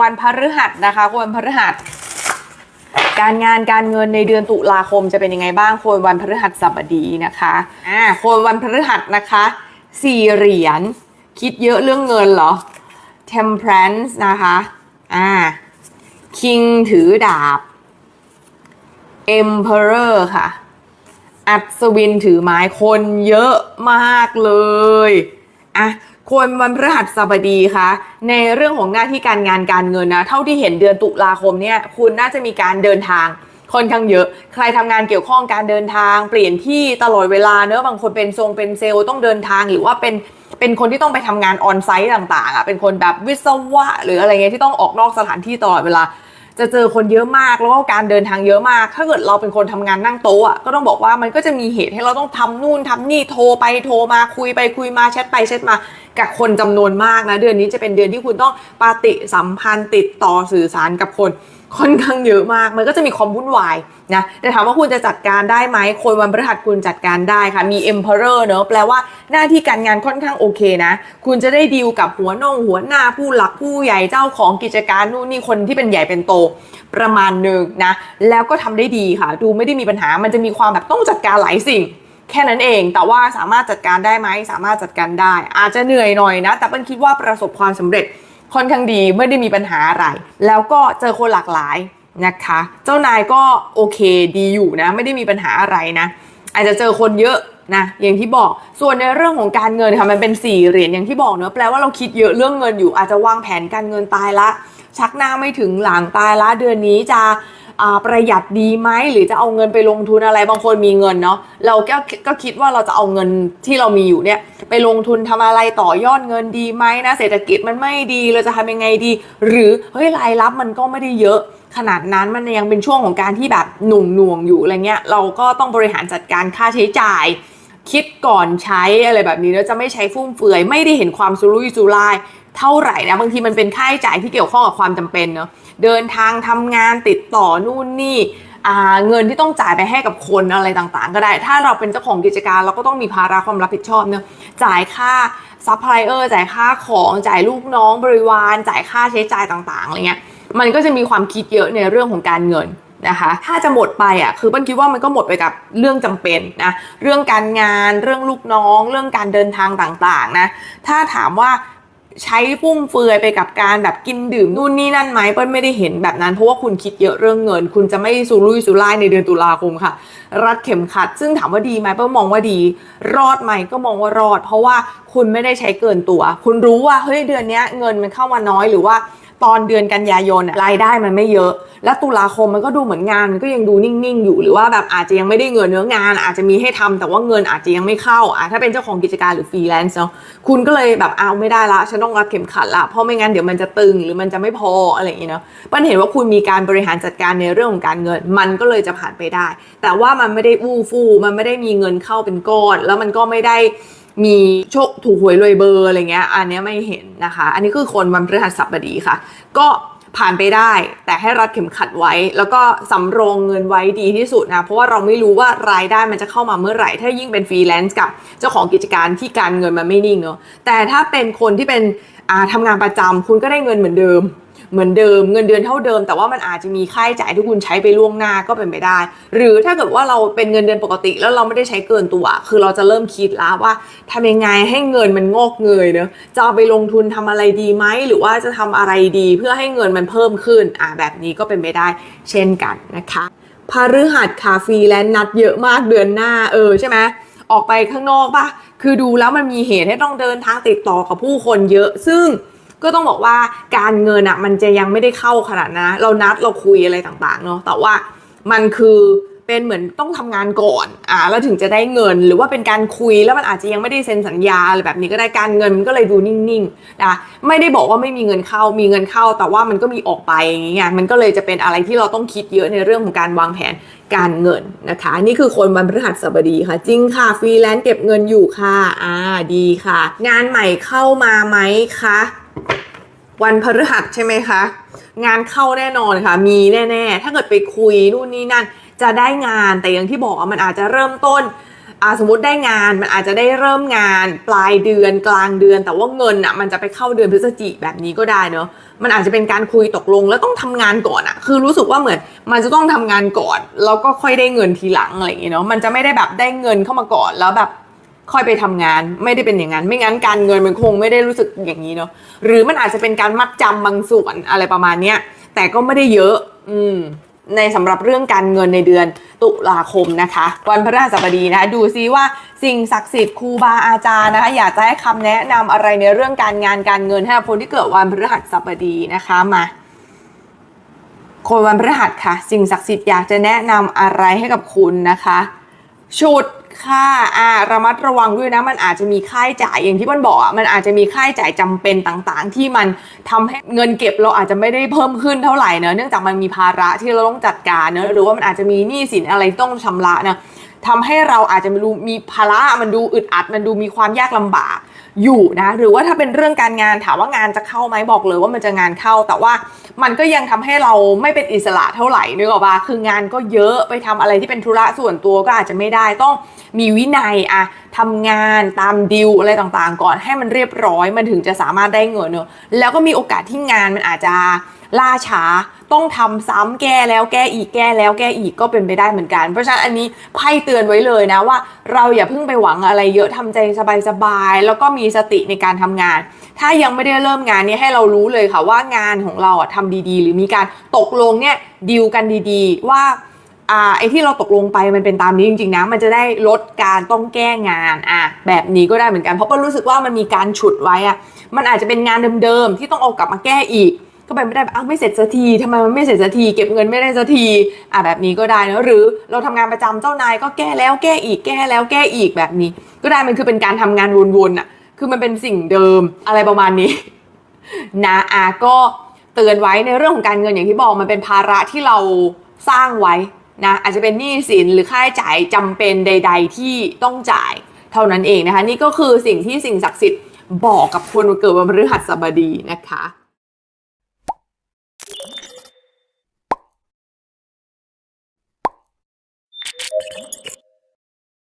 วันพฤหัสนะคะคนพฤหัส การงานการเงินในเดือนตุลาคมจะเป็นยังไงบ้างคนวันพฤหัสบดีนะคะอ่าคนวันพฤหัสนะคะสี่เหรียญคิดเยอะเรื่องเงินเหรอ temperance นะคะอ่า king ถือดาบ emperor ค่ะ อัศวินถือไม้คนเยอะมากเลยอะ คนวันพฤหัสบดีคะในเรื่องของหน้าที่การงานการเงินนะ เท่าที่เห็นเดือนตุลาคมเนี่ยคุณน่าจะมีการเดินทางค่อนข้างเยอะ ใครทำงานเกี่ยวข้องการเดินทาง เปลี่ยนที่ตลอดเวลาเนอะบางคนเป็นทรงเป็นเซลล์ต้องเดินทางหรือว่าเป็นเป็นคนที่ต้องไปทำงานออนไซต์ต่างๆอะเป็นคนแบบวิศวะ หรืออะไรเงี้ยที่ต้องออกนอกสถานที่ตลอดเวลา จะเจอคนเยอะมากแล้วก็การเดินทางเยอะมาก ถ้าเกิดเราเป็นคนทำงานนั่งโต๊ะอะก็ต้องบอกว่ามันก็จะมีเหตุให้เราต้องทำนู่นทำนี่โทรไปโทรมาคุยไปคุยมาแชทไปแชทมา กับคนจำนวนมากนะเดือนนี้จะเป็นเดือนที่คุณต้องปฏิสัมพันธ์ติดต่อสื่อสารกับคนค่อนข้างเยอะมาก มันก็จะมีความวุ่นวายนะแต่ถามว่าคุณจะจัดการได้ไหม คนวันพฤหัสคุณจัดการได้ค่ะมี emperor เนอะแปลว่าหน้าที่การงานค่อนข้างโอเคนะ คุณจะได้ดีลกับหัวนงหัวหน้าผู้หลักผู้ใหญ่เจ้าของกิจการนู่นนี่คนที่เป็นใหญ่เป็นโตประมาณหนึ่งนะ แล้วก็ทำได้ดีค่ะ ดูไม่ได้มีปัญหามันจะมีความแบบต้องจัดการหลายสิ่ง แค่นั้นเอง แต่ว่าสามารถจัดการได้ไหมสามารถจัดการได้ อาจจะเหนื่อยหน่อยนะ แต่เป็นคิดว่าประสบความสำเร็จค่อนข้างดีไม่ได้มีปัญหาอะไร แล้วก็เจอคนหลากหลายนะคะ เจ้านายก็โอเคดีอยู่นะ ไม่ได้มีปัญหาอะไรนะ อาจจะเจอคนเยอะนะอย่างที่บอกส่วนในเรื่องของการเงินค่ะมันเป็นสี่เหรียญอย่างที่บอกเนอะแปลว่าเราคิดเยอะเรื่องเงินอยู่อาจจะวางแผนการเงินตายละ ชักหน้าไม่ถึงหลังตายละเดือนนี้จะ ประหยัดดีไหมหรือจะเอาเงินไปลงทุนอะไรบางคนมีเงินเนาะเราก็ก็คิดว่าเราจะเอาเงินที่เรามีอยู่เนี่ยไปลงทุนทำอะไรต่อยอดเงินดีไหมนะเศรษฐกิจมันไม่ดีเราจะทำยังไงดี หรือเฮ้ยรายรับมันก็ไม่ได้เยอะขนาดนั้นมันยังเป็นช่วงของการที่แบบหน่วงหน่วงๆอยู่อะไรเงี้ยเราก็ต้องบริหารจัดการค่าใช้จ่าย คิดก่อนใช้อะไรแบบนี้แล้วจะไม่ใช้ฟุ่มเฟือย ไม่ได้เห็นความสุรุ่ยสุร่าย เท่าไหร่นะบางทีมันเป็นค่าใช้จ่ายที่เกี่ยวข้องกับความจำเป็นเนาะเดินทางทำงานติดต่อนู่นนี่เงินที่ต้องจ่ายไปให้กับคนอะไรต่างๆ ก็ได้ ถ้าเราเป็นเจ้าของกิจการเราก็ต้องมีภาระความรับผิดชอบเนาะจ่ายค่าซัพพลายเออร์จ่ายค่าของจ่ายลูกน้องบริวาร จ่ายค่าใช้จ่ายต่างๆอะไรเงี้ยมันก็จะมีความคิดเยอะในเรื่องของการเงินนะคะถ้าจะหมดไปอะคือเปิ้ลคิดว่ามันก็หมดไปกับเรื่องจำเป็นนะเรื่องการงานเรื่องลูกน้อง เรื่องการเดินทางต่างๆนะถ้าถามว่า ใช้ฟุ่มเฟือยไปกับการแบบกินดื่มนู่นนี่นั่นไหมเปิ้ลไม่ได้เห็นแบบนั้นเพราะว่าคุณคิดเยอะเรื่องเงิน คุณจะไม่สุรุ่ยสุร่ายในเดือนตุลาคมค่ะ รัดเข็มขัด ซึ่งถามว่าดีไหมเปิ้ลมองว่าดี รอดไหมก็มองว่ารอด เพราะว่าคุณไม่ได้ใช้เกินตัว คุณรู้ว่าเฮ้ยเดือนนี้เงินมันเข้ามาน้อยหรือว่า ตอนเดือนกันยายนรายได้มันไม่เยอะ แล้วตุลาคมมันก็ดูเหมือนงานมันก็ยังดูนิ่งๆอยู่หรือว่าแบบอาจจะยังไม่ได้เงินเนื้องาน อาจจะมีให้ทำแต่ว่าเงินอาจจะยังไม่เข้าอะถ้าเป็นเจ้าของกิจการหรือฟรีแลนซ์เนาะคุณก็เลยแบบเอาไม่ได้ละฉันต้องรัดเข็มขัดละเพราะไม่งั้นเดี๋ยวมันจะตึงหรือมันจะไม่พออะไรอย่างเงี้ยเนาะปันเห็นว่าคุณมีการบริหารจัดการในเรื่องของการเงิน มันก็เลยจะผ่านไปได้ แต่ว่ามันไม่ได้อู้ฟู่มันไม่ได้มีเงินเข้าเป็นก้อน แล้วมันก็ไม่ได้ มีโชคถูกหวยรวยเบอร์อะไรเงี้ย อันนี้ไม่เห็นนะคะ อันนี้คือคนวันพฤหัสบดีค่ะ ก็ผ่านไปได้ แต่ให้รัดเข็มขัดไว้ แล้วก็สำรองเงินไว้ดีที่สุดนะ เพราะว่าเราไม่รู้ว่ารายได้มันจะเข้ามาเมื่อไหร่ ถ้ายิ่งเป็นฟรีแลนซ์กับเจ้าของกิจการที่การเงินมันไม่นิ่งเนาะแต่ถ้าเป็นคนที่เป็นอาทำงานประจำคุณก็ได้เงินเหมือนเดิม เหมือนเดิมเงินเดือนเท่าเดิม แต่ว่ามันอาจจะมีค่าใช้จ่ายที่คุณใช้ไปล่วงหน้าก็เป็นไปได้ หรือถ้าเกิดว่าเราเป็นเงินเดือนปกติ แล้วเราไม่ได้ใช้เกินตัว คือเราจะเริ่มคิดแล้วว่าทำยังไงให้เงินมันงอกเงยเนอะจะเอาไปลงทุนทำอะไรดีไหมหรือว่าจะทำอะไรดีเพื่อให้เงินมันเพิ่มขึ้นอ่าแบบนี้ก็เป็นไปได้ เช่นกันนะคะพฤหัสคาฟรีแลนซ์นัดเยอะมากเดือนหน้าเออใช่ไหมออกไปข้างนอกปะคือดูแล้วมันมีเหตุให้ต้องเดินทางติดต่อกับผู้คนเยอะ ซึ่ง ก็ต้องบอกว่าการเงินอะมันจะยังไม่ได้เข้าขนาดนะ เรานัดเราคุยอะไรต่างๆเนาะแต่ว่ามันคือเป็นเหมือนต้องทำงานก่อนอ่าแล้วถึงจะได้เงินหรือว่าเป็นการคุยแล้วมันอาจจะยังไม่ได้เซ็นสัญญาอะไรแบบนี้ก็ได้การเงินมันก็เลยดูนิ่งๆนะไม่ได้บอกว่าไม่มีเงินเข้ามีเงินเข้า แต่ว่ามันก็มีออกไปอย่างเงี้ยมันก็เลยจะเป็นอะไรที่เราต้องคิดเยอะในเรื่องของการวางแผนการเงินนะคะ นี่คือคนวันพฤหัสบดีค่ะ จริงค่ะฟรีแลนซ์เก็บเงินอยู่ค่ะอ่าดีค่ะ งานใหม่เข้ามาไหมคะ วันพฤหัสใช่ไหมคะ งานเข้าแน่นอนค่ะ มีแน่ ๆ ถ้าเกิดไปคุยนู่นนี่นั่น จะได้งานแต่อย่างที่บอกมันอาจจะเริ่มต้นสมมติได้งานมันอาจจะได้เริ่มงานปลายเดือนกลางเดือน แต่ว่าเงินอะมันจะไปเข้าเดือนพฤศจิกแบบนี้ก็ได้เนอะมันอาจจะเป็นการคุยตกลงแล้วต้องทำงานก่อนอะ คือรู้สึกว่าเหมือนมันจะต้องทำงานก่อน แล้วก็ค่อยได้เงินทีหลังอะไรอย่างเงี้ยเนาะมันจะไม่ได้แบบได้เงินเข้ามาก่อนแล้วแบบ ค่อยไปทำงานไม่ได้เป็นอย่างนั้น ไม่งั้นการเงินมันคงไม่ได้รู้สึกอย่างนี้เนาะหรือมันอาจจะเป็นการมัดจำบางส่วนอะไรประมาณเนี้ยแต่ก็ไม่ได้เยอะ อืมในสำหรับเรื่องการเงินในเดือนตุลาคมนะคะ วันพฤหัสบดีนะคะดูซิว่าสิ่งศักดิ์สิทธิ์ครูบาอาจารย์นะคะ อยากจะให้คำแนะนำอะไรในเรื่องการงานการเงินให้กับคนที่เกิดวันพฤหัสบดีนะคะมาคนวันพฤหัสค่ะ สิ่งศักดิ์สิทธิ์อยากจะแนะนำอะไรให้กับคุณนะคะ ชุด ค่ะอ่าระมัดระวังด้วยนะ มันอาจจะมีค่าใช้จ่ายอย่างที่มันบอกอะมันอาจจะมีค่าใช้จ่ายจำเป็นต่างๆ ที่มันทำให้เงินเก็บเราอาจจะไม่ได้เพิ่มขึ้นเท่าไหร่เนอะเนื่องจากมันมีภาระที่เราต้องจัดการเนอะหรือว่ามันอาจจะมีหนี้สินอะไรต้องชำระนะทำให้เราอาจจะมีมีภาระมันดูอึดอัด มันดูมีความยากลำบาก อยู่นะหรือว่าถ้าเป็นเรื่องการงานถามว่างานจะเข้าไหมบอกเลยว่ามันจะงานเข้า แต่ว่ามันก็ยังทำให้เราไม่เป็นอิสระเท่าไหร่นึกออกปะคืองานก็เยอะไปทำอะไรที่เป็นธุระส่วนตัวก็อาจจะไม่ได้ต้องมีวินัยอะ ทำงานตามดิวอะไรต่างๆ ก่อนให้มันเรียบร้อยมันถึงจะสามารถได้เงินเนอะแล้วก็มีโอกาสที่งานมันอาจจะล่าช้าต้องทำซ้ำแก้แล้วแก้อีกแก้แล้วแก้อีกก็เป็นไปได้เหมือนกัน เพราะฉะนั้นอันนี้ไพ่เตือนไว้เลยนะว่า เราอย่าเพิ่งไปหวังอะไรเยอะทำใจสบายๆแล้วก็มีสติในการทำงาน ถ้ายังไม่ได้เริ่มงานนี้ให้เรารู้เลยค่ะว่างานของเราอะทำดีๆ หรือมีการตกลงเนี่ยดีลกันดีๆ ว่า อ่าไอ้ที่เราตกลงไปมันเป็นตามนี้จริงๆนะมันจะได้ลดการต้องแก้งานอะแบบนี้ก็ได้เหมือนกันเพราะก็รู้สึกว่ามันมีการฉุดไว้อะมันอาจจะเป็นงานเดิมๆที่ต้องเอากลับมาแก้อีก ก็ไปไม่ได้แบบอ้าวไม่เสร็จสักทีทำไมมันไม่เสร็จสักทีเก็บเงินไม่ได้สักทีอะแบบนี้ก็ได้นะหรือเราทำงานประจำเจ้านายก็แก้แล้วแก้อีกแก้แล้วแก้อีกแบบนี้ ก็ได้มันคือเป็นการทำงานวนๆอะคือมันเป็นสิ่งเดิมอะไรประมาณนี้นะอาก็เตือนไว้ในเรื่องของการเงินอย่างที่บอกมันเป็นภาระที่เราสร้างไว้ นะอาจจะเป็นหนี้สินหรือค่าใช้จ่ายจำเป็นใด ๆ ที่ต้องจ่ายเท่านั้นเองนะคะ นี่ก็คือสิ่งที่สิ่งศักดิ์สิทธิ์บอกกับคนเกิดวันพฤหัสบดีนะคะ